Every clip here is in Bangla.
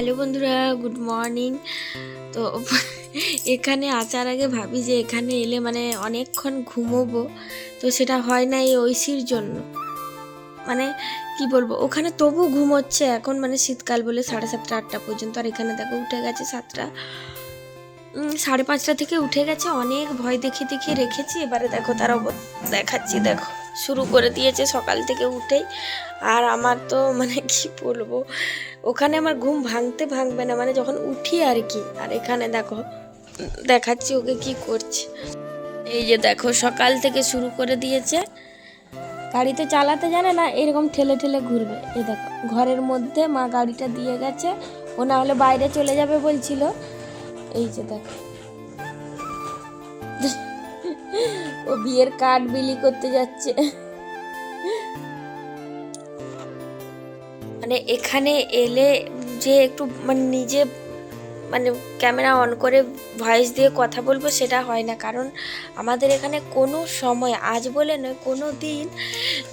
হ্যালো বন্ধুরা, গুড মর্নিং। তো এখানে আসার আগে ভাবি যে এখানে এলে মানে অনেকক্ষণ ঘুমোবো। তো সেটা হয় না এই ঐশীর জন্য। মানে কি বলব, ওখানে তবু ঘুমোচ্ছে এখন মানে শীতকাল বলে সাড়ে সাতটা, আটটা পর্যন্ত। আর এখানে দেখো উঠে গেছে সাতটা। সাড়ে পাঁচটা থেকে উঠে গেছে। অনেক ভয় দেখিয়ে দেখিয়ে রেখেছি। এবারে দেখো তার দেখাচ্ছি, দেখো। শুরু করে দিয়েছে সকাল থেকে উঠেই। আর আমার তো মানে কি বলব, ওখানে আমার ঘুম ভাঙতে ভাঙবে না মানে যখন উঠি আর কি। আর এখানে দেখো, দেখাচ্ছি ওকে কি করছে। এই যে দেখো, সকাল থেকে শুরু করে দিয়েছে। গাড়ি তো চালাতে জানে না, এরকম ঠেলে ঠেলে ঘুরবে। এই দেখো, ঘরের মধ্যে মা গাড়িটা দিয়ে গেছে। ও না হলে বাইরে চলে যাবে বলছিল। এই যে দেখো। ও বিয়ের কার্ড বিলি করতে যাচ্ছে। মানে এখানে এলে যে একটু মানে নিজে মানে ক্যামেরা অন করে ভয়েস দিয়ে কথা বলব সেটা হয় না। কারণ আমাদের এখানে কোনো সময়, আজ বলে নয়, কোনো দিন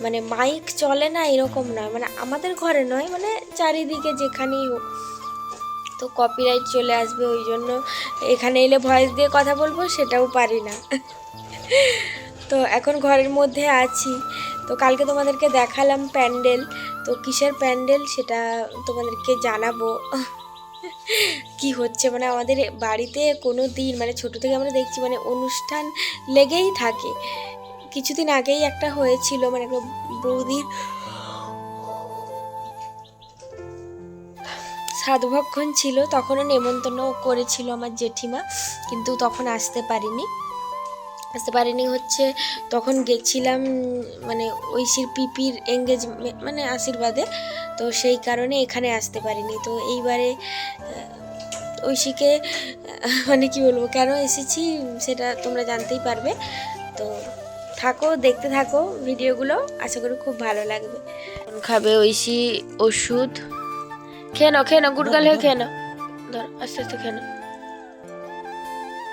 মানে মাইক চলে না এরকম নয়। মানে আমাদের ঘরে নয় মানে চারিদিকে যেখানেই হোক। তো কপিরাইট চলে আসবে, ওই জন্য এখানে এলে ভয়েস দিয়ে কথা বলব, সেটাও পারি না। তো এখন ঘরের মধ্যে আছি। তো কালকে তোমাদেরকে দেখালাম প্যান্ডেল। তো কিসের প্যান্ডেল সেটা তোমাদেরকে জানাব। কি হচ্ছে? মানে আমাদের বাড়িতে কোনো দিন মানে ছোটো থেকে আমরা দেখছি মানে অনুষ্ঠান লেগেই থাকে। কিছুদিন আগেই একটা হয়েছিল মানে একটা বৌদির সাধুভক্ষণ ছিল। তখনও নেমন্তন্ন করেছিল আমার জেঠিমা, কিন্তু তখন আসতে পারিনি। আসতে পারিনি হচ্ছে, তখন গেছিলাম মানে ঐশীর পিপির এঙ্গেজমেন্ট মানে আশীর্বাদে, তো সেই কারণে এখানে আসতে পারিনি। তো এইবারে ঐশীকে মানে কি বলব, কেন এসেছি সেটা তোমরা জানতেই পারবে। তো থাকো, দেখতে থাকো ভিডিওগুলো, আশা করি খুব ভালো লাগবে। খাবে ঐশী ওষুধ? খেয়ে নাও খেয়ে নাও, গুড়গাল হয়ে খেয়ে নাও। ধর, আস্তে আস্তে খেয়ে নাও।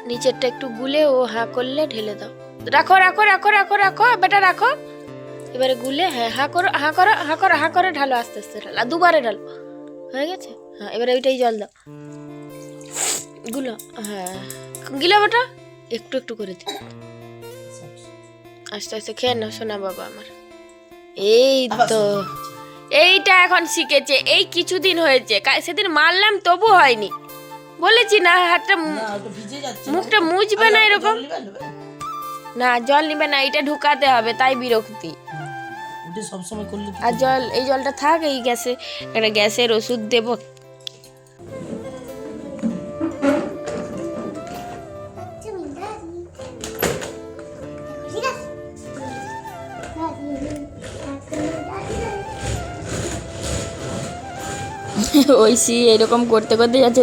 নিচেরটা একটু গুলে ও হাঁ করলে ঢেলে দাও। রাখো রাখো রাখো রাখো রাখো, বেটা রাখো। এবারে গুলে হ্যাঁ হাঁ করো হাঁ করো হাঁ করো, হাঁ করে ঢালো, আস্তে আস্তে ঢালো। দুবারে ঢালো। হয়ে গেছে? হ্যাঁ এবারে ওইটাই জল দাও। গুলো হ্যাঁ। গিলো বেটা? একটু একটু করে দিই। আস্তে আস্তে খেয়ে নাও শোনা বাবা আমার। এই তো। এইটা এখন শিখেছে, এই কিছুদিন হয়েছে। সেদিন মারলাম, তবু হয়নি। বলেছি না হাতটা। মুখটা মুছবে না এরকম? নিবে, নেবে? না জল নিবে না এটা ঢুকাতে হবে তাই বিরক্তি। সবসময় করলে আর জল এই জলটা থাক এই গ্যাসে একটা গ্যাসের ওষুধ দেব। ঐশী এরকম করতে করতে যাচ্ছে।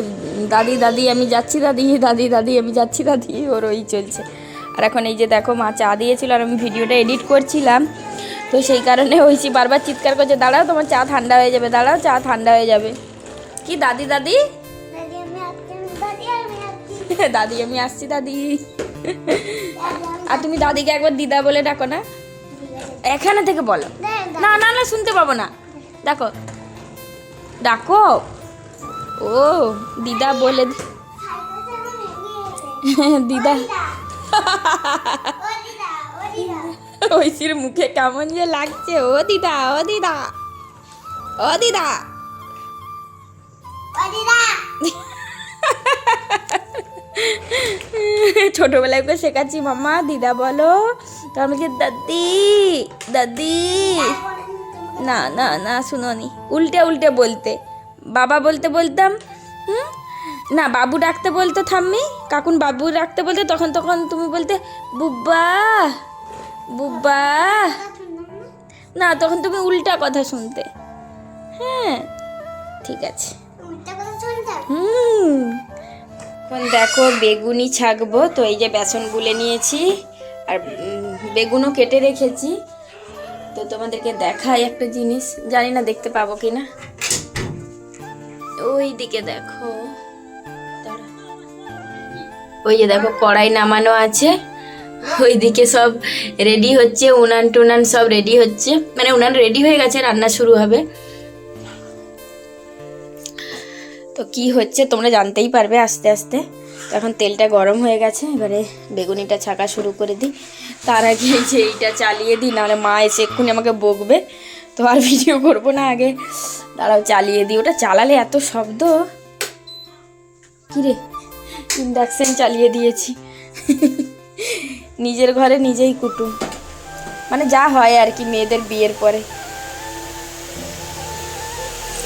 দাদি দাদি আমি যাচ্ছি দাদি দাদি দাদি আমি যাচ্ছি দাদি ওর ওই চলছে। আর এখন এই যে দেখো মা চা দিয়েছিল আর আমি ভিডিওটা এডিট করছিলাম। তো সেই কারণে ঐশী বারবার চিৎকার করছে দাঁড়াও তোমার চা ঠান্ডা হয়ে যাবে দাঁড়াও চা ঠান্ডা হয়ে যাবে। কি দাদি দাদি? দাদি আমি আসছি দাদি আর তুমি দাদিকে একবার দিদা বলে ডাকো না। এখানে থেকে বলো। না না না শুনতে পাবো না। দেখো। ডাকো। ও, দিদা বলে দিদা। ঐশীর মুখে কেমন যে লাগছে। ও দিদা ও দিদা। ও দিদা। ছোটবেলায় ওকে শেখাচ্ছি মামা দিদা বলো। তো আমি দাদি দাদি। না না না, শুনোনি। উল্টে উল্টে বলতে। বাবা বলতে বলতাম হুম? না বাবু ডাকতে বলতো থাম্মি কাকুন বাবু ডাকতে বলতে তখন তখন তুমি বলতে বুব্বা বুব্বা। না তখন তুমি উল্টা কথা শুনতে। হ্যাঁ ঠিক আছে। হুম। এখন দেখো বেগুনি ছাকবো তো এই যে বেসন গুলে নিয়েছি আর বেগুনও কেটে রেখেছি। তো তোমাদেরকে দেখাই একটা জিনিস জানি না দেখতে পাবো কি না ওই দিকে দেখো। ওই যে দেখো, কড়াই নামানো আছে। ওইদিকে সব রেডি হচ্ছে, উনান টুনান সব রেডি হচ্ছে। মানে উনান রেডি হয়ে গেছে, রান্না শুরু হবে। তো কি হচ্ছে তোমরা জানতেই পারবে আস্তে আস্তে। এখন তেলটা গরম হয়ে গেছে, এবারে বেগুনিটা ছাকা শুরু করে দিই। তার আগে যে এইটা চালিয়ে দিই, নাহলে মা এসে এক্ষুনি আমাকে বকবে। তো আর ভিডিও করব না আগে। দাঁড়াও, চালিয়ে দিই। ওটা চালালে এত শব্দ। কিরে? ইন্ডাকশান চালিয়ে দিয়েছি। নিজের ঘরে নিজেই কুটুম। মানে যা হয় আর কি, মেয়েদের বিয়ের পরে।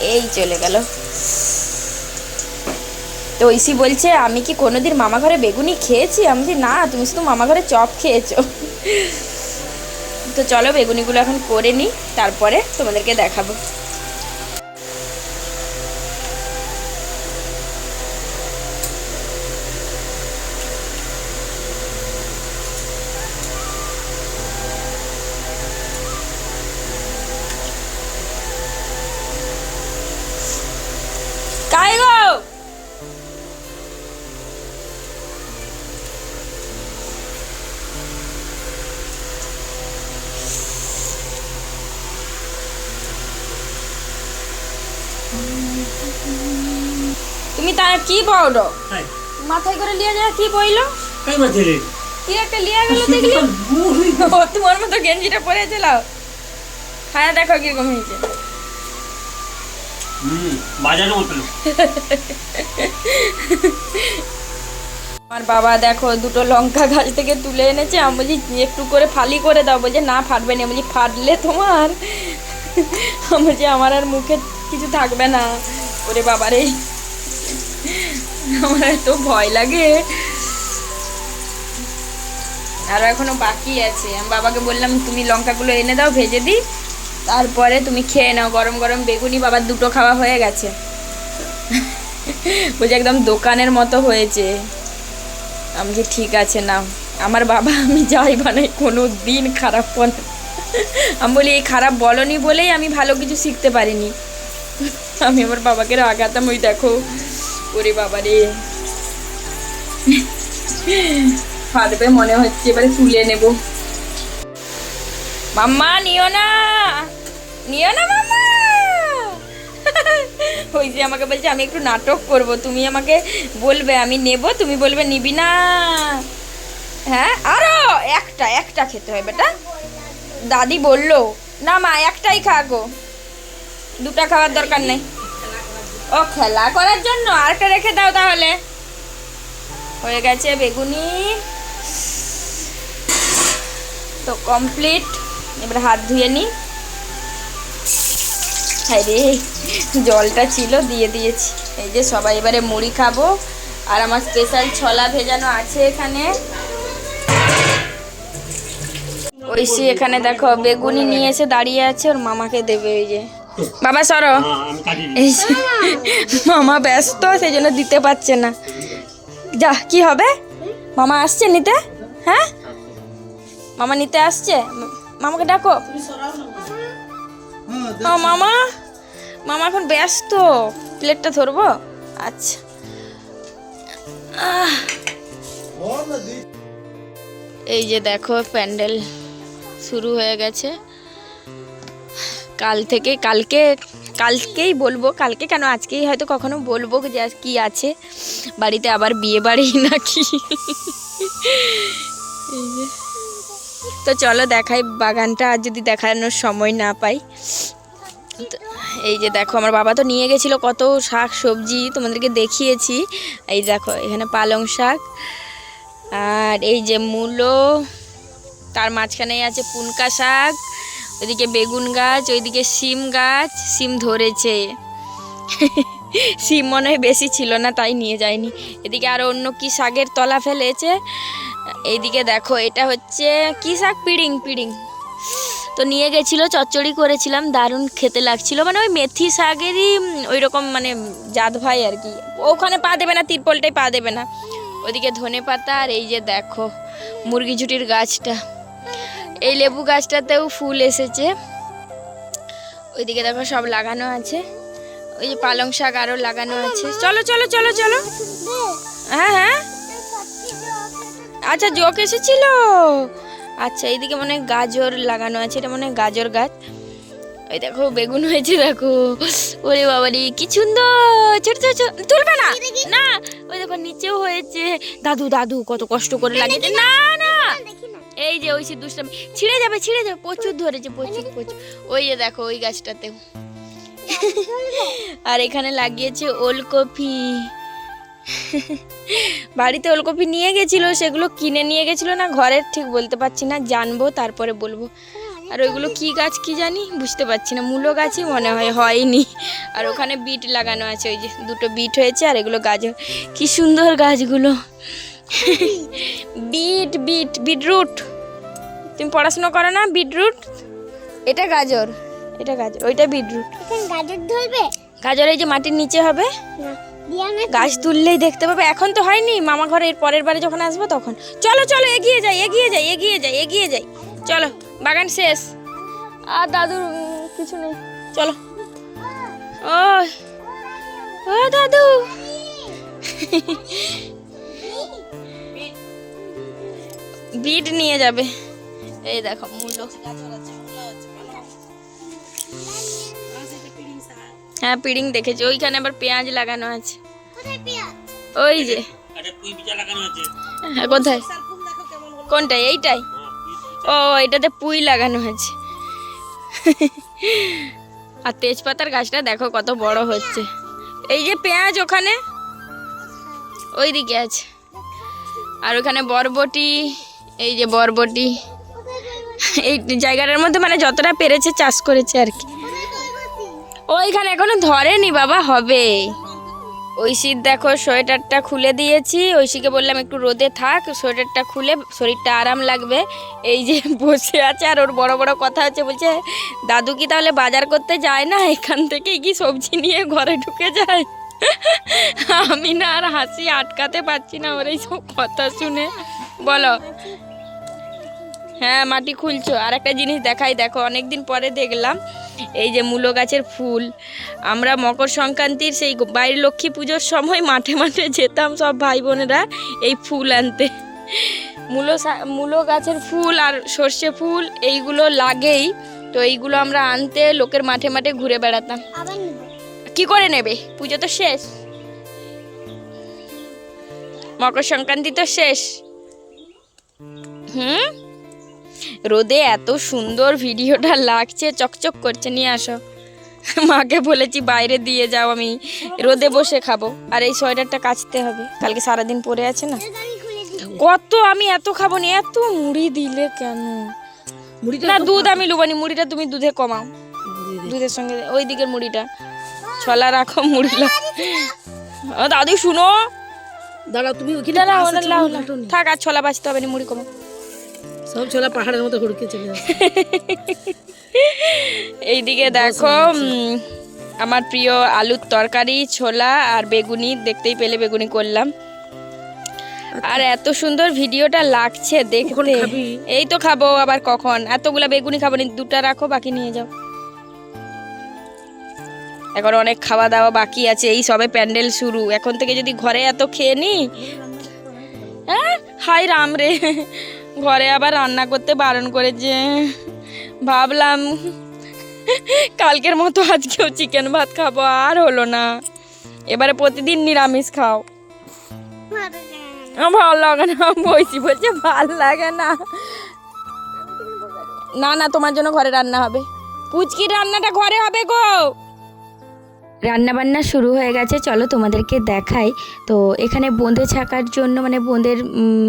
এই চলে গেল। তো ঐশী বলছে, আমি কি কোনোদিন মামা ঘরে বেগুনি খেয়েছি? আমি বলছি, না, তুমি শুধু মামা ঘরে চপ খেয়েছো। তো চলো বেগুনিগুলো এখন করে নিই তারপরে তোমাদেরকে দেখাবো। তুমি তার কি হাই মাথায় করে লিয়ে যায় কি বইলো? কাই মাঝে রে? কি একটা লিয়ে গেল দেখলি তোমার মতো গেঞ্জিটা পরেছিল। হ্যাঁ দেখো কীরকম হয়েছে। আমার বাবা দেখো দুটো লঙ্কা গাছ থেকে তুলে এনেছে। আমি বলছি একটু করে ফালি করে দাও। বলছে না ফাটবে না। বলছি ফাটলে তোমার? আমি বলছি আমার আর মুখে কিছু থাকবে না। ওরে বাবারে। আমার এত ভয় লাগে। আরও এখনও বাকি আছে। আমি বাবাকে বললাম, তুমি লঙ্কাগুলো এনে দাও, ভেজে দিই। তারপরে তুমি খেয়ে নাও। গরম গরম বেগুনি বাবার দুটো খাওয়া হয়ে গেছে। বলছে, একদম দোকানের মতো হয়েছে। আমি যে ঠিক আছে না আমার বাবা, আমি যাই বানাই, কোনো দিন খারাপ বলে আমি বলি, এই খারাপ বলনি বলেই আমি ভালো কিছু শিখতে পারিনি। আমি আমার বাবাকে রাগাতাম ওই দেখো। ওরে বাবা রে। ফাটবে মনে হচ্ছে, এবারে তুলে নেব। মাম্মা, নিও না। নিও না মাম্মা। ওই যে আমাকে বলছে, আমি একটু নাটক করব, তুমি আমাকে বলবে, আমি নেব, তুমি বলবে নিবি না। হ্যাঁ আরও একটা একটা খেতে হয় বেটা। দাদি বলল, না মা, একটাই খা গো দুটা খাওয়ার দরকার নেই। ও, খেলা করার জন্য আরেকটা রেখে দাও তাহলে। হয়ে গেছে বেগুনি। তো কমপ্লিট এবার হাত ধুয়ে হ্যাঁ রে, জলটা ছিল, দিয়ে দিয়েছি। এই যে সবাই এবারে মুড়ি খাব। আর আমার স্পেশাল ছলা ভেজানো আছে এখানে। ঐশী এখানে দেখো, বেগুনি নিয়ে এসে দাঁড়িয়ে আছে, ওর মামাকে দেবে ওই যে। বাবা সরো। এই মামা ব্যস্ত সেই জন্য দিতে পারছে না। যা কি হবে? মামা আসছে নিতে? হ্যাঁ? মামা নিতে আসছে? মামাকে ডাকো। ও মামা? মামা এখন ব্যস্ত। প্লেটটা ধরবো? আচ্ছা। এই যে দেখো প্যান্ডেল শুরু হয়ে গেছে। কাল থেকে কালকে, কালকেই বলব, কালকে কেন আজকেই হয়তো কখনো বলব যে কি আছে? বাড়িতে আবার বিয়ে বাড়ি নাকি? তো চলো দেখাই বাগানটা, আর যদি দেখানোর সময় না পাই। এই যে দেখো, আমার বাবা তো নিয়ে গেছিল কত শাক সবজি, তোমাদেরকে দেখিয়েছি। এই দেখো, এখানে পালং শাক, আর এই যে মূলো, তার মাঝখানেই আছে পুনকা শাক ওইদিকে বেগুন গাছ, ওইদিকে সিম গাছ সিম ধরেছে। সিম মনে হয় বেশি ছিল না, তাই নিয়ে যায়নি। এদিকে আরও অন্য কি শাকের তলা ফেলেছে? এইদিকে দেখো, এটা হচ্ছে কি শাক? পিড়িং পিড়িং। তো নিয়ে গেছিল, চচ্চড়ি করেছিলাম, দারুণ খেতে লাগছিল। মানে ওই মেথি শাকেরই ওই রকম মানে জাত ভাই আর কি। ওখানে পা দেবে না, তিরপলটাই পা দেবে না। ওদিকে ধনে পাতা আর এই যে দেখো মুরগি ঝুটির গাছটা। এই লেবু গাছটাতেও ফুল এসেছে। ওইদিকে দেখো সব লাগানো আছে। ওই যে পালং শাক আরও লাগানো আছে। চলো চলো চলো চলো। হ্যাঁ হ্যাঁ। আচ্ছা জোক এসেছিল? আচ্ছা এইদিকে মনে হয় গাজর লাগানো আছে। এটা মনে হয় গাজর গাছ। ওই দেখো, বেগুন হয়েছে, দেখো। ওরে বাবারি, কি সুন্দর! ছোট ছোট, তুলবে না? না, ওই দেখো, নিচেও হয়েছে। দাদু দাদু, কত কষ্ট করে লাগিয়েছে। না না। এই যে ওই সে দুষ্টামি ছিঁড়ে যাবে ছিঁড়ে যাবে প্রচুর ধরেছে প্রচুর প্রচুর। ওই যে দেখো ওই গাছটাতেও আর এখানে লাগিয়েছে ওলকপি। বাড়িতে ওলকপি নিয়ে গেছিল সেগুলো কিনে নিয়ে গেছিল না ঘরের ঠিক বলতে পারছি না জানব তারপরে বলব। আর ওইগুলো কি গাছ কি জানি বুঝতে পারছি না মূলো গাছই মনে হয় হয়নি। আর ওখানে বিট লাগানো আছে ওই যে দুটো বিট হয়েছে আর এগুলো গাজর কি সুন্দর গাছগুলো। Bit bit beetroot. তুমি পড়াশোনা করো না? বিটরুট? এটা গাজর। এটা গাজর ওইটা বিটরুট। এখন গাজর ধরবে? গাজর এই যে মাটির নিচে হবে? না দিয়া না গাছ তুললেই দেখতে পাবে। এখন তো হয়নি মামা ঘরে এর পরের বারে যখন আসব তখন। চলো চলো এগিয়ে যাই এগিয়ে যাই এগিয়ে যাই এগিয়ে যাই। চলো বাগান শেষ। আর দাদুর কিছু নেই। চলো। ও ও দাদু। বিট নিয়ে যাবে। এই দেখো, মূলো। হ্যাঁ পিড়িং দেখেছি। ওইখানে আবার পেঁয়াজ লাগানো আছে। ওই যে। হ্যাঁ কোথায়? কোনটাই? এইটাই? ও, এটাতে পুঁই লাগানো আছে। আর তেজপাতার গাছটা দেখো কত বড় হচ্ছে। এই যে পেঁয়াজ ওখানে। ওই দিকে আছে। আর ওখানে বরবটি এই যে বরবটি। এই জায়গাটার মধ্যে মানে যতটা পেরেছে চাষ করেছে আর কি। ওইখানে এখনও ধরেনি বাবা, হবে। ঐশীর দেখো সোয়েটারটা খুলে দিয়েছি। ঐশীকে বললাম একটু রোদে থাক, সোয়েটারটা খুলে শরীরটা আরাম লাগবে। এই যে বসে আছে আর ওর বড় বড় কথা হচ্ছে, বলছে, দাদু কি তাহলে বাজার করতে যায় না? এখান থেকে কি সবজি নিয়ে ঘরে ঢুকে যায়? আমি না আর হাসি আটকাতে পারছি না, ওর এইসব কথা শুনে। বলো হ্যাঁ মাটি খুলছো। আর একটা জিনিস দেখাই দেখো অনেকদিন পরে দেখলাম এই যে মূলো গাছের ফুল। আমরা মকর সংক্রান্তির সেই বাইরের লক্ষ্মী পুজোর সময় মাঠে মাঠে যেতাম সব ভাই বোনেরা এই ফুল আনতে। মূলো মূলো গাছের ফুল আর সর্ষে ফুল এইগুলো লাগেই। তো এইগুলো আমরা আনতে লোকের মাঠে মাঠে ঘুরে বেড়াতাম। কি করে নেবে? পুজো তো শেষ। মকর সংক্রান্তি তো শেষ। হুম? রোদে এত সুন্দর ভিডিওটা লাগছে চকচক করছে নিয়ে আসো। মাকে বলেছি বাইরে দিয়ে যাও আমি রোদে বসে খাব। আর এই সোয়েটারটা কাচতে হবে। কালকে সারাদিন পরে আছে না? কত আমি এত খাব না? এত মুড়ি দিলে কেন? না দুধ আমি লুবানি মুড়িটা তুমি দুধে কমাও। দুধের সঙ্গে ওই দিকের মুড়িটা। ছলা রাখো মুড়ি লা- ও দাদু শুনো। দাঁড়া তুমি ওখানে দাঁড়াও। থাক আর ছলা বাঁচতে হবে না মুড়ি কমাও। সব ছোলা পাহাড়ের মতো হুড়কে চলে এইদিকে দেখো আমার প্রিয় আলুর তরকারি ছোলা আর বেগুনি দেখতেই পেলে বেগুনি করলাম। আর এত সুন্দর ভিডিওটা লাগছে দেখতে। এই তো খাব আবার কখন? এতগুলা বেগুনি খাব না দুটা রাখো বাকি নিয়ে যাও। এখন অনেক খাওয়া দাওয়া বাকি আছে এই সবে প্যান্ডেল শুরু। এখন থেকে যদি ঘরে এত খেয়ে নি হ্যাঁ? হাই রাম রে। ঘরে আবার রান্না করতে বারণ করেছে। ভাবলাম, কালকের মতো আজকেও চিকেন ভাত খাব, আর হলো না। এবারে প্রতিদিন নিরামিষ খাও। ভালো লাগে না, বইছি, বলছে ভালো লাগে না। না না, তোমার জন্য ঘরে রান্না হবে। পুচকির রান্নাটা ঘরে হবে গো। রান্না বান্না শুরু হয়ে গেছে, চলো তোমাদেরকে দেখাই। তো এখানে বোঁদে ছাকার জন্য মানে বোঁদের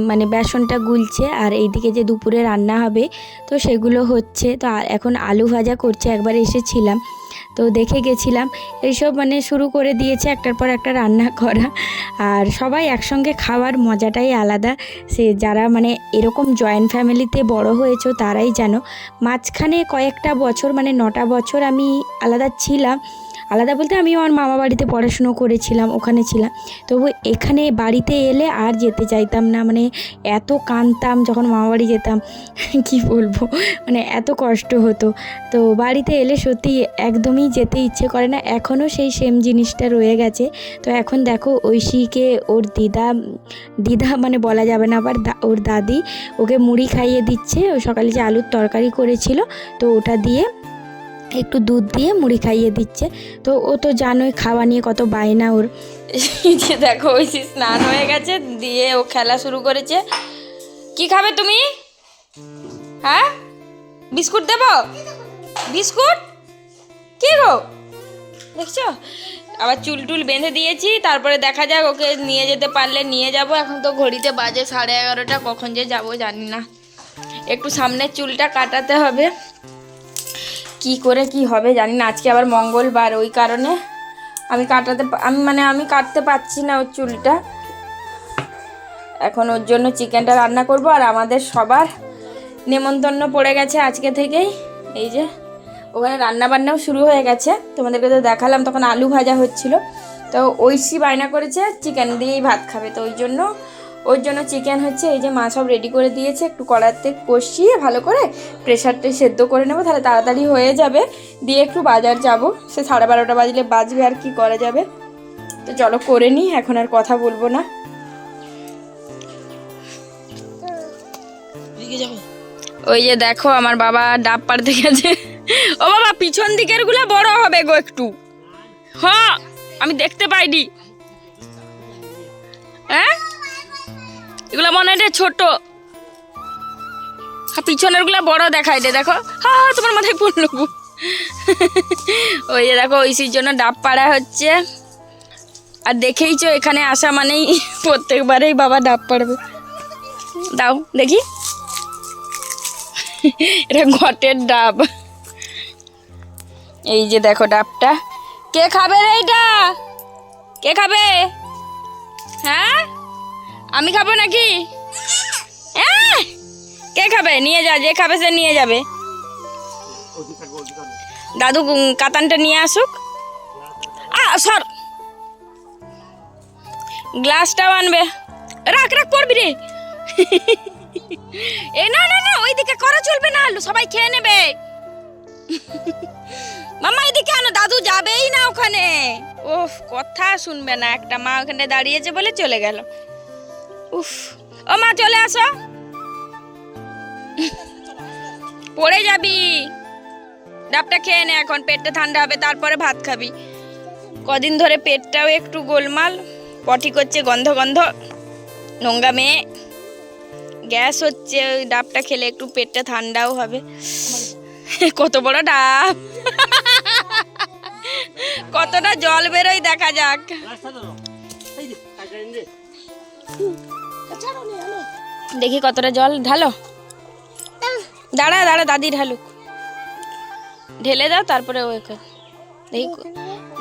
মানে বেসনটা গুলছে, আর এইদিকে যে দুপুরে রান্না হবে, তো সেগুলো হচ্ছে। তো এখন আলু ভাজা করছে, একবার এসেছিলাম। তো দেখে গেছিলাম, এইসব মানে শুরু করে দিয়েছে, একটার পর একটা রান্না করা। আর সবাই একসঙ্গে খাওয়ার মজাটাই আলাদা। সে যারা মানে এরকম জয়েন্ট ফ্যামিলিতে বড় হয়েছো, তারাই জানো। মাঝখানে কয়েকটা বছর মানে নটা বছর আমি আলাদা ছিলাম। আলাদা বলতে আমি আমার মামা বাড়িতে পড়াশুনো করেছিলাম, ওখানে ছিলাম। তবু এখানে বাড়িতে এলে আর যেতে চাইতাম না মানে এত কাঁদতাম যখন মামা বাড়ি যেতাম, কি বলব? মানে এত কষ্ট হতো। তো বাড়িতে এলে সত্যি একদমই যেতে ইচ্ছে করে না, এখনও সেই সেম জিনিসটা রয়ে গেছে। তো এখন দেখো ঐশীকে ওর দিদা দিদা মানে বলা যাবে না, আবার ওর দাদি ওকে মুড়ি খাইয়ে দিচ্ছে। ও সকালে যে আলুর তরকারি করেছিল, তো ওটা দিয়ে একটু দুধ দিয়ে মুড়ি খাইয়ে দিচ্ছে। তো ও তো জানোই খাওয়া নিয়ে কত বায়না ওর। যে দেখো, ওই স্নান হয়ে গেছে, দিয়ে ও খেলা শুরু করেছে। কি খাবে তুমি? হ্যাঁ? বিস্কুট দেবো? বিস্কুট? কি গো? দেখছ? আবার চুল টুল বেঁধে দিয়েছি, তারপরে দেখা যাক ওকে নিয়ে যেতে পারলে নিয়ে যাব। এখন তো ঘড়িতে বাজে সাড়ে এগারোটা, কখন যে যাব জানি না। একটু সামনের চুলটা কাটাতে হবে। কি করে কি হবে জানি না। আজকে আবার মঙ্গলবার, ওই কারণে আমি কাটাতে আমি মানে আমি কাটতে পারছি না ওর চুলটা। এখন ওর জন্য চিকেনটা রান্না করব আর আমাদের সবার নেমন্তন্ন পড়ে গেছে আজকে থেকেই। এই যে, ওখানে রান্না বান্নাও শুরু হয়ে গেছে। তোমাদেরকে তো দেখালাম তখন আলু ভাজা হচ্ছিল। তো ঐশী বায়না করেছে, চিকেন দিয়েই ভাত খাবে। তো ওই জন্য ওর জন্য চিকেন হচ্ছে এই যে মা সব রেডি করে দিয়েছে একটু কড়াতে কষিয়ে ভালো করে প্রেশারটা সেদ্ধ করে নেব তাহলে তাড়াতাড়ি হয়ে যাবে। দিয়ে একটু বাজার যাব সে সাড়ে বারোটা বাজলে বাজবে আর কি করা যাবে। তো চলো করে নিই এখন আর কথা বলব না। ওই যে দেখো আমার বাবা ডাব পাড়তে গেছে। ও বাবা পিছন দিকেরগুলো বড় হবে গো একটু। হ্যাঁ আমি দেখতে পাইনি। হ্যাঁ? এগুলো মনে হয় ছোট। পিছনেরগুলো বড় দেখায় রে দেখো। হ্যাঁ, তোমার মাথায় পড়ল ওই যে দেখো ঐশির জন্য ডাব পাড়া হচ্ছে। আর দেখেইছো এখানে আসা মানেই প্রত্যেকবারেই বাবা ডাব পাড়বে। দাও দেখি। এটা ঘটের ডাব। এই যে দেখো ডাবটা। কে খাবে রে এটা? কে খাবে? হ্যাঁ? আমি খাব নাকি! কে খাবে? নিয়ে যা, যে খাবে সে নিয়ে যাবে। দাদু কাতানটা নিয়ে আসুক। সর। গ্লাসটাও আনবে। রাখ রাখ, পড়বি রে। এ, না না না, ওইদিকে করা চলবে না সবাই খেয়ে নেবে। মামা, এদিকে আনো। দাদু যাবেই না ওখানে। উফ, কথা শুনবে না। একটা মা ওখানে দাঁড়িয়েছে বলে চলে গেল। উফ, ও মা, চলে আসো। পড়ে যাবি। ডাবটা খেয়ে নে এখন, পেটটা ঠান্ডা হবে, তারপরে ভাত খাবি। কদিন ধরে পেটটাও একটু গোলমাল, পটি করছে গন্ধ গন্ধ, নোংরা মেয়ে। গ্যাস হচ্ছে, ওই ডাবটা খেলে একটু পেটটা ঠান্ডাও হবে। কত বড় ডাব। কতটা জল বেরোয়, দেখা যাক। দেখি কতটা জল ঢালো। দাঁড়া দাঁড়া দাদি ঢালুক। ঢেলে দাও তারপরে ওই কর। দেখি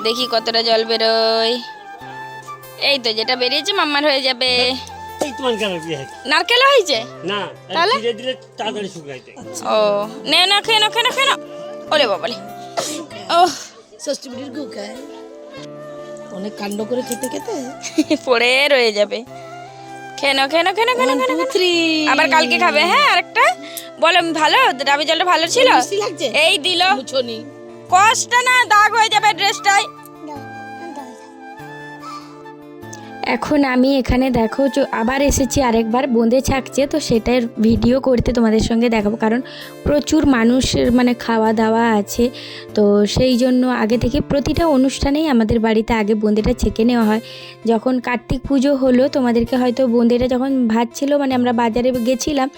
দেখি কতটা জল বেরোয়। এই তো যেটা বেরিয়েছে মাম্মার হয়ে যাবে। হয় নারকেল হয়েছে? না তাহলে? ধীরে ধীরে তাড়াতাড়ি শুকাইতে। ও নে না খেয়ে না খেয়ে না খেয়ে না ওরে বাবালে ও ষষ্ঠী গু অনেক কাণ্ড করে খেতে খেতে। পড়ে রয়ে যাবে। খেনো খেনো খেনো নাও। থ্রি আবার কালকে খাবে। হ্যাঁ আরেকটা। বলো ভালো? ডাবের জলটা ভালো ছিল? এই দিল। কষ্ট না দাগ হয়ে যাবে ড্রেসটাই এখন আমি এখানে দেখো আবার এসেছি, আরেকবার বোঁদে ছাকছে তো সেটার ভিডিও করতে তোমাদের সঙ্গে দেখাবো। কারণ প্রচুর মানুষের মানে খাওয়া দাওয়া আছে, তো সেই জন্য আগে থেকে প্রতিটা অনুষ্ঠানেই আমাদের বাড়িতে আগে বোঁদেটা ছেঁকে নেওয়া হয়। যখন কার্তিক পুজো হলো, তোমাদেরকে হয়তো বোঁদেটা যখন ভাজছিল মানে আমরা বাজারে গেছিলাম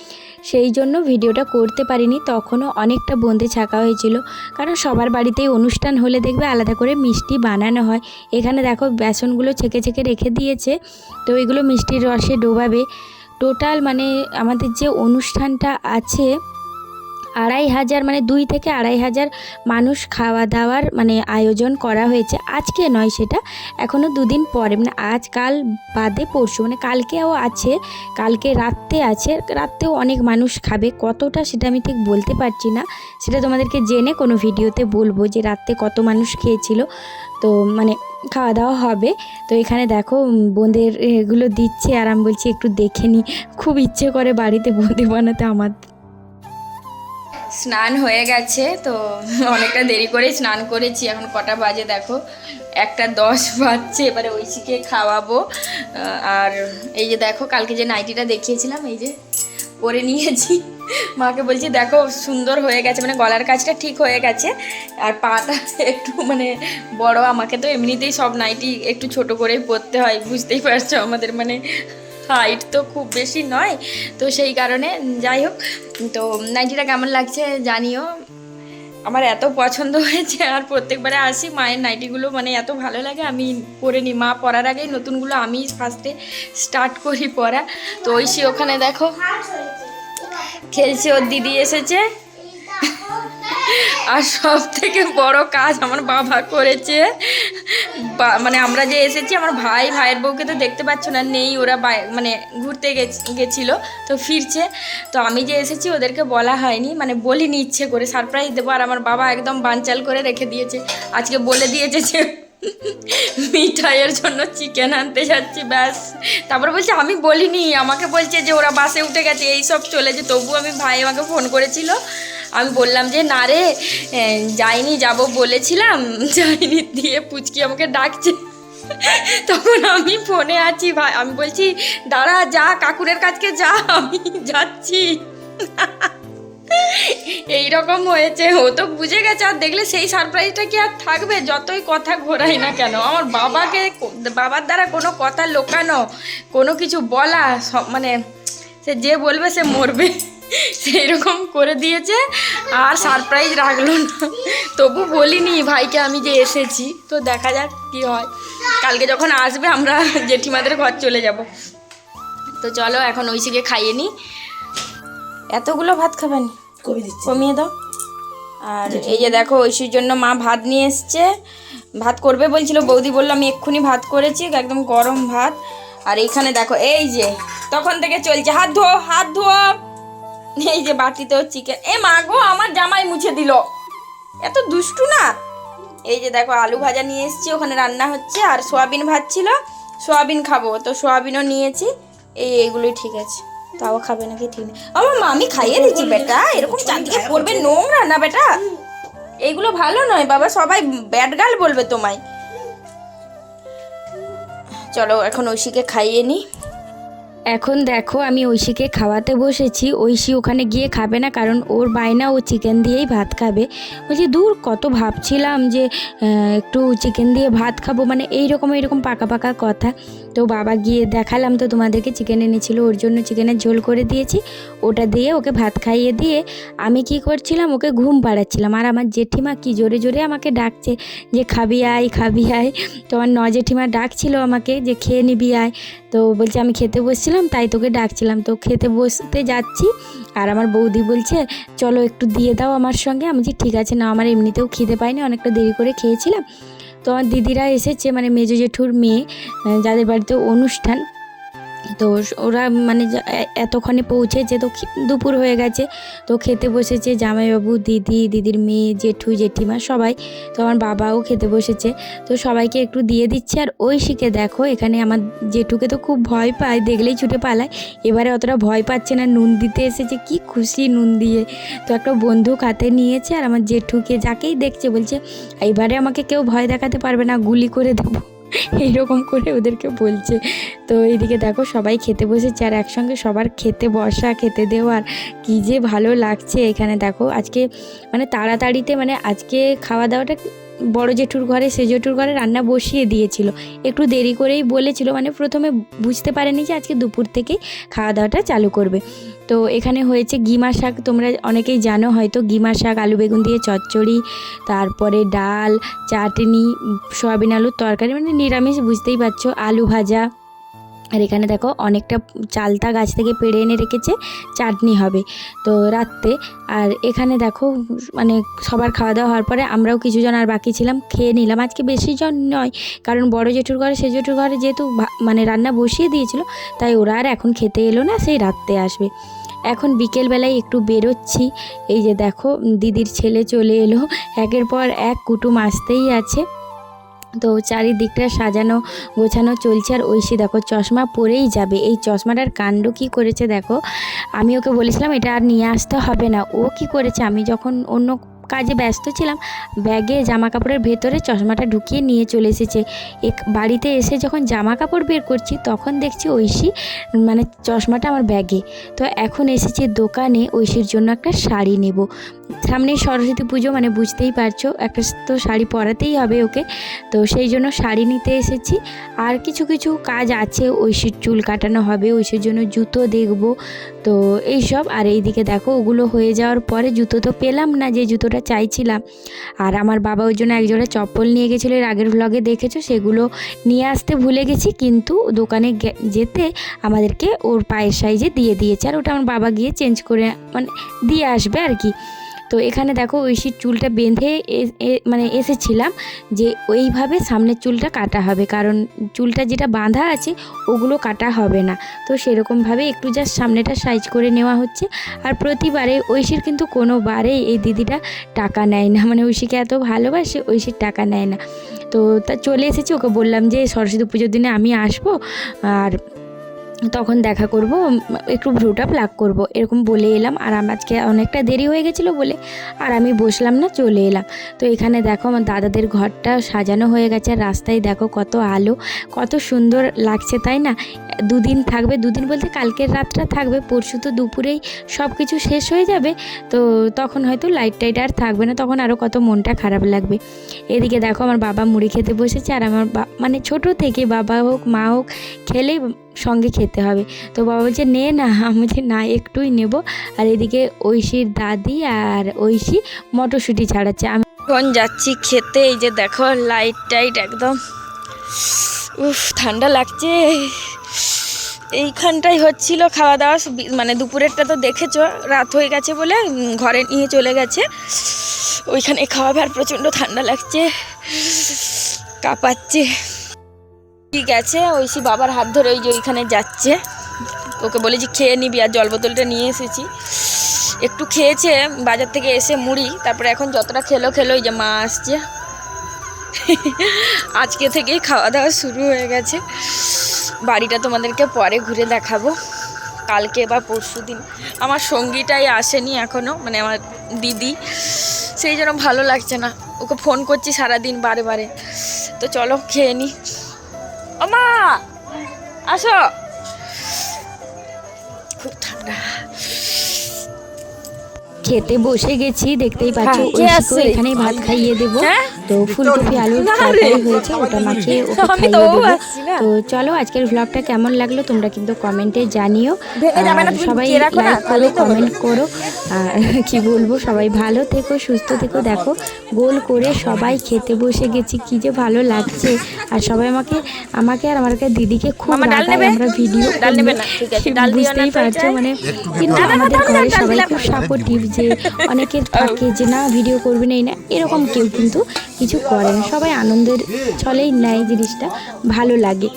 সেই জন্য ভিডিওটা করতে পারিনি। তখনও অনেকটা বন্দে ছাকা হয়েছিল। কারণ সবার বাড়িতেই অনুষ্ঠান হলে দেখবে আলাদা করে মিষ্টি বানানো হয়। এখানে দেখো বেসনগুলো ছেঁকে ছেঁকে রেখে দিয়েছে। তো এগুলো মিষ্টির রসে ডোবাবে। টোটাল মানে আমাদের যে অনুষ্ঠানটা আছে আড়াই হাজার মানে দুই থেকে আড়াই হাজার মানুষ খাওয়া দাওয়ার মানে আয়োজন করা হয়েছে। আজকে নয় সেটা এখনও দুদিন পরে মানে আজ, কাল বাদে পরশু মানে কালকেও আছে, কালকে রাত্রে আছে, রাত্রেও অনেক মানুষ খাবে। কতটা সেটা আমি ঠিক বলতে পারছি না, সেটা তোমাদেরকে জেনে কোনো ভিডিওতে বলব যে রাত্রে কত মানুষ খেয়েছিল। তো মানে খাওয়া দাওয়া হবে। তো এখানে দেখো বোঁদের এগুলো দিচ্ছে, আর আমি বলছি একটু দেখে নিই খুব ইচ্ছে করে বাড়িতে বোঁদে বানাতে আমার স্নান হয়ে গেছে, তো অনেকটা দেরি করে স্নান করেছি। এখন কটা বাজে দেখো, একটা দশ বাজছে, এবারে ঐশীকে খাওয়াবো। আর এই যে দেখো, কালকে যে নাইটিটা দেখিয়েছিলাম, এই যে পরে নিয়েছি। মাকে বলছি, দেখো, সুন্দর হয়ে গেছে। মানে গলার কাজটা ঠিক হয়ে গেছে। আর পাটা একটু মানে বড়, আমাকে তো এমনিতেই সব নাইটি একটু ছোট করেই পরতে হয়, বুঝতেই পারছ আমাদের মানে হাইট তো খুব বেশি নয়, তো সেই কারণে, যাই হোক, তো নাইটিটা কেমন লাগছে জানিও। আমার এত পছন্দ হয়েছে, আর প্রত্যেকবারে আসি, মায়ের নাইটিগুলো মানে এত ভালো লাগে, আমি পরে নিই মা পরার আগেই নতুনগুলো আমি ফার্স্টে স্টার্ট করি পরা। তো ঐশী ওখানে দেখো, খেলছে ওর দিদি এসেছে। আর সব থেকে বড় কাজ আমার বাবা করেছে। মানে আমরা যে এসেছি, আমার ভাই, ভাইয়ের বউকে তো দেখতে পাচ্ছ না, নেই, ওরা মানে ঘুরতে গেছ- গেছিল, তো ফিরছে। তো আমি যে এসেছি, ওদেরকে বলা হয়নি মানে বলিনি ইচ্ছে করে, সারপ্রাইজ দেবো, আর আমার বাবা একদম বানচাল করে রেখে দিয়েছে। আজকে বলে দিয়েছে যে, মিঠাইয়ের জন্য চিকেন আনতে যাচ্ছি, ব্যাস। তারপর বলছে, আমি বলিনি, আমাকে বলছে যে, ওরা বাসে উঠে গেছে, এই সব চলেছে তবু আমি ভাই আমাকে ফোন করেছিল। আমি বললাম যে, না রে যাইনি, যাব বলেছিলাম, যাইনি, দিয়ে পুচকি আমাকে ডাকছে। তখন আমি ফোনে আছি, ভাই, আমি বলছি, দাঁড়া, যা, কাকুরের কাছকে যা, আমি যাচ্ছি। এই রকম হয়েছে, ও তো বুঝে গেছে, আর দেখলে সেই সারপ্রাইজটা কি আর থাকবে? যতই কথা ঘোরাই না কেন, আমার বাবাকে, বাবার দ্বারা কোনো কথা লোকানো, কোনো কিছু বলা, সব মানে সে যে বলবে, সে মরবে। সেই রকম করে দিয়েছে আর সারপ্রাইজ রাখল না। তবু বলিনি ভাইকে আমি যে এসেছি তো দেখা যাক কি হয়। কালকে যখন আসবে আমরা জেঠিমাদের ঘর চলে যাব। তো চলো এখন ঐশীকে খাইয়ে নিই এতগুলো ভাত খাবেন কমিয়ে দাও। আর এই যে দেখো ঐশীর জন্য মা ভাত নিয়ে এসছে। ভাত করবে বলছিল বৌদি বলল আমি এক্ষুনি ভাত করেছি একদম গরম ভাত। আর এইখানে দেখো এই যে তখন থেকে চলছে। হাত ধো হাত ধো এই যে বাটিতেও চিকেন এ মা গো, আমার জামাই মুছে দিল। এত দুষ্টু না? এই যে দেখো, আলু ভাজা নিয়ে এসেছি, ওখানে রান্না হচ্ছে, আর সোয়াবিন ভাজছিল সোয়াবিন খাব। তো সোয়াবিনও নিয়েছি, এই এইগুলোই ঠিক আছে। তাও খাবে নাকি ঠিক নেই। আমার মা, আমি খাইয়ে দিচ্ছি, বেটা। এরকম চারদিকে পড়বে নোংরা না, বেটা? এইগুলো ভালো নয়, বাবা, সবাই ব্যাড গাল বলবে তোমায়। চলো, এখন ঐশীকে খাইয়ে নিই এখন দেখো, আমি ঐশীকে খাওয়াতে বসেছি। ঐশী ওখানে গিয়ে খাবে না, কারণ ওর বায়না ও চিকেন দিয়েই ভাত খাবে। বলছি, দূর, কত ভাবছিলাম যে একটু চিকেন দিয়ে ভাত খাব। মানে এইরকম এইরকম পাকা পাকা কথা। তো বাবা গিয়ে দেখালাম তো তোমাদেরকে চিকেন এনেছিল, ওর জন্য চিকেনের ঝোল করে দিয়েছি। ওটা দিয়ে ওকে ভাত খাইয়ে দিয়ে আমি কি করছিলাম, ওকে ঘুম পাড়াচ্ছিলাম। আর আমার জেঠিমা কি জোরে জোরে আমাকে ডাকছে যে, খাবি আয় খাবি আয়। তো আমার ন জেঠিমা ডাকছিল আমাকে যে, খেয়ে নিবি আয়। তো বলছে, আমি খেতে বসছিলাম, তাই তোকে ডাকছিলাম। তো খেতে বসতে যাচ্ছি, আর আমার বৌদি বলছে, চলো একটু দিয়ে দাও আমার সঙ্গে। আমি যে ঠিক আছে। না, আমার এমনিতেও খিদে পাইনি অনেকটা দেরি করে খেয়েছিলাম। তো আমার দিদিরা এসেছে মানে মেজো জেঠুর মেয়ে যাদের বাড়িতে অনুষ্ঠান। তো ওরা মানে এতক্ষণে পৌঁছেছে তো দুপুর হয়ে গেছে। তো খেতে বসেছে জামাইবাবু, দিদি, দিদির মেয়ে, জেঠু, জেঠিমা সবাই। তো আমার বাবাও খেতে বসেছে। তো সবাইকে একটু দিয়ে দিচ্ছে। আর ওই শিখে দেখো, এখানে আমার জেঠুকে তো খুব ভয় পায়, দেখলেই ছুটে পালায়। এবারে অতটা ভয় পাচ্ছে না, নুন দিতে এসেছে, কি খুশি নুন দিয়ে। তো একটা বন্দুক হাতে নিয়েছে আর আমার জেঠুকে, যাকেই দেখছে বলছে এবারে আমাকে কেউ ভয় দেখাতে পারবে না, গুলি করে দেবো। এইরকম করে ওদেরকে বলছে। তো এইদিকে দেখো সবাই খেতে বসেছে আর একসঙ্গে সবার খেতে বসা, খেতে দেওয়ার কী যে ভালো লাগছে। এখানে দেখো আজকে মানে তাড়াতাড়িতে মানে আজকে খাওয়া দাওয়াটা বড় জেঠুর ঘরে, সে জেঠুর ঘরে রান্না বসিয়ে দিয়েছিল। একটু দেরি করেই বলেছিল মানে প্রথমে বুঝতে পারেনি যে আজকে দুপুর থেকেই খাওয়া দাওয়াটা চালু করবে। তো এখানে হয়েছে গিমা শাক, তোমরা অনেকেই জানো হয়তো, গিমা শাক, আলু বেগুন দিয়ে চচ্চড়ি, তারপরে ডাল, চাটনি, সয়াবিন আলুর তরকারি মানে নিরামিষ, বুঝতেই পারছ, আলু ভাজা। আর এখানে দেখো অনেকটা চালতা গাছ থেকে পেড়ে এনে রেখেছে, চাটনি হবে। তো রাত্রে, আর এখানে দেখো মানে সবার খাওয়া দাওয়া হওয়ার পরে আমরাও কিছুজন আর বাকি ছিলাম, খেয়ে নিলাম। আজকে বেশি জন নয়, কারণ বড় জেঠুর ঘরে, সে জেঠুর ঘরে যেহেতু মানে রান্না বসিয়ে দিয়েছিল, তাই ওরা আর এখন খেতে এলো না, সেই রাত্রে আসবে। এখন বিকেলবেলায় একটু বেরোচ্ছি, এই যে দেখো দিদির ছেলে চলে এলো। একের পর এক কুটুম আসতেই আছে। তো চারিদিকটা সাজানো, গোছানো চলছে। আর ঐশী দেখো, চশমা পরেই যাবে। এই চশমাটার কাণ্ড কি করেছে দেখো? আমি ওকে বলেছিলাম, এটা আর নিয়ে আসতে হবে না। ও কি করেছে? আমি যখন অন্য কাজে ব্যস্ত ছিলাম, ব্যাগে জামা কাপড়ের ভেতরে চশমাটা ঢুকিয়ে নিয়ে চলে এসেছে। এক বাড়িতে এসে যখন জামা কাপড় বের করছি, তখন দেখছি ঐশী মানে চশমাটা আমার ব্যাগে। তো এখন এসেছি দোকানে, ঐশীর জন্য একটা শাড়ি নেব। সামনে সরস্বতী পুজো মানে বুঝতেই পারছ, একটা তো শাড়ি পরাতেই হবে ওকে। তো সেই জন্য শাড়ি নিতে এসেছি। আর কিছু কিছু কাজ আছে ঐশীর চুল কাটানো হবে ঐশীর জন্য জুতো দেখব। তো এই সব, আর এইদিকে দেখো, ওগুলো হয়ে যাওয়ার পরে জুতো তো পেলাম না, যে জুতোটা চাইছিলাম। আর আমার বাবা ওই জন্য একজোড়া চপ্পল নিয়ে গেছিল, এর আগের ভ্লগে দেখেছ, সেগুলো নিয়ে আসতে ভুলে গেছি। কিন্তু দোকানে যেতে আমাদেরকে ওর পায়ের সাইজে দিয়ে দিয়েছে, আর ওটা আমার বাবা গিয়ে চেঞ্জ করে মানে দিয়ে আসবে আর কি। তো এখানে দেখো ঐশীর চুলটা বেঁধে মানে এসেছিলাম যে ওইভাবে সামনের চুলটা কাটা হবে। কারণ চুলটা যেটা বাঁধা আছে, ওগুলো কাটা হবে না। তো সেরকমভাবে একটু জাস্ট সামনেটা সাইজ করে নেওয়া হচ্ছে। আর প্রতিবারে ঐশীর কিন্তু কোনোবারে এই দিদিটা টাকা নেয় না। মানে ঐশীকে এত ভালোবাসে, ঐশীর টাকা নেয় না। তো তা চলে এসেছি, ওকে বললাম যে সরস্বতী পুজোর দিনে আমি আসব। আর তখন দেখা করব, একটু ভ্রুটা প্লাক করব। এরকম বলে এলাম, আর আজকে অনেকটা দেরি হয়ে গেছিল বলে, আর আমি বসলাম না, চলে এলাম। তো এখানে দেখো আমার দাদাদের ঘরটা সাজানো হয়ে গেছে, আর রাস্তায় দেখো কত আলো, কত সুন্দর লাগছে, তাই না? দুদিন থাকবে, দুদিন বলতে কালকের রাতটা থাকবে, পরশু তো দুপুরেই সব কিছু শেষ হয়ে যাবে, তো তখন হয়তো লাইট টাইট আর থাকবে না, তখন আরও কত মনটা খারাপ লাগবে। এদিকে দেখো আমার বাবা মুড়ি খেতে বসেছে, আর আমার মানে ছোট থেকে বাবা হোক, মা হোক, খেলেই সঙ্গে খেতে হবে। তো বাবা বলছে, নে না, আমি বলছি, না, একটুই নেব। আর এদিকে ঐশীর দাদি আর ঐশী মটরশুঁটি ছাড়াচ্ছে। আমি এখন যাচ্ছি খেতে, এই যে দেখো লাইট টাইট একদম। উফ, ঠান্ডা লাগছে। এইখানটাই হচ্ছিল খাওয়া দাওয়া মানে দুপুরেরটা তো দেখেছ, রাত হয়ে গেছে বলে ঘরে নিয়ে চলে গেছে। ওইখানে খাওয়াবে আর প্রচণ্ড ঠান্ডা লাগছে। কাঁপাচ্ছে। ঠিক আছে ঐশী বাবার হাত ধরে ওই যে ওইখানে যাচ্ছে। ওকে বলেছি খেয়ে নিবি আর জল বোতলটা নিয়ে এসেছি। একটু খেয়েছে, বাজার থেকে এসে মুড়ি, তারপরে এখন যতটা খেলো খেলো ওই যে মা আসছে। আজকে থেকেই খাওয়া দাওয়া শুরু হয়ে গেছে। বাড়িটা তোমাদেরকে পরে ঘুরে দেখাবো। কালকে বা পরশু দিন। আমার সঙ্গীটাই আসেনি এখনও মানে আমার দিদি। সেই জন্য ভালো লাগছে না। ওকে ফোন করছি সারাদিন বারে বারে। তো চলো খেয়ে নি। মা আসো। খুব ঠান্ডা। খেতে বসে গেছি দেখতেই পাচ্ছ ঐশীকেও এখানেই ভাত খাইয়ে দেবো। তো ফুলকপি আলু তরকারি হয়েছে ওটা মাখিয়ে ওকে খাইয়ে দেবো। তো চলো আজকের ভ্লগটা কেমন লাগল তোমরা কিন্তু কমেন্টে জানিও। সবাই লাইক করো কমেন্ট করো। আর কি বলব সবাই ভালো থেকো সুস্থ থেকো। দেখো গোল করে সবাই খেতে বসে গেছি কি যে ভালো লাগছে। আর সবাই আমাকে আমাকে আর আমার দিদিকে খুব আমরা ভিডিও বুঝতেই পারছ মানে কিন্তু আমাদের ঘরে সবাই খুব সাপোর্টিভ যে অনেকের থাকে যে না ভিডিও করবে না এই না। এরকম কেউ কিন্তু কিছু করে না সবাই আনন্দের ছলেই নেয় জিনিসটা ভালো লাগে।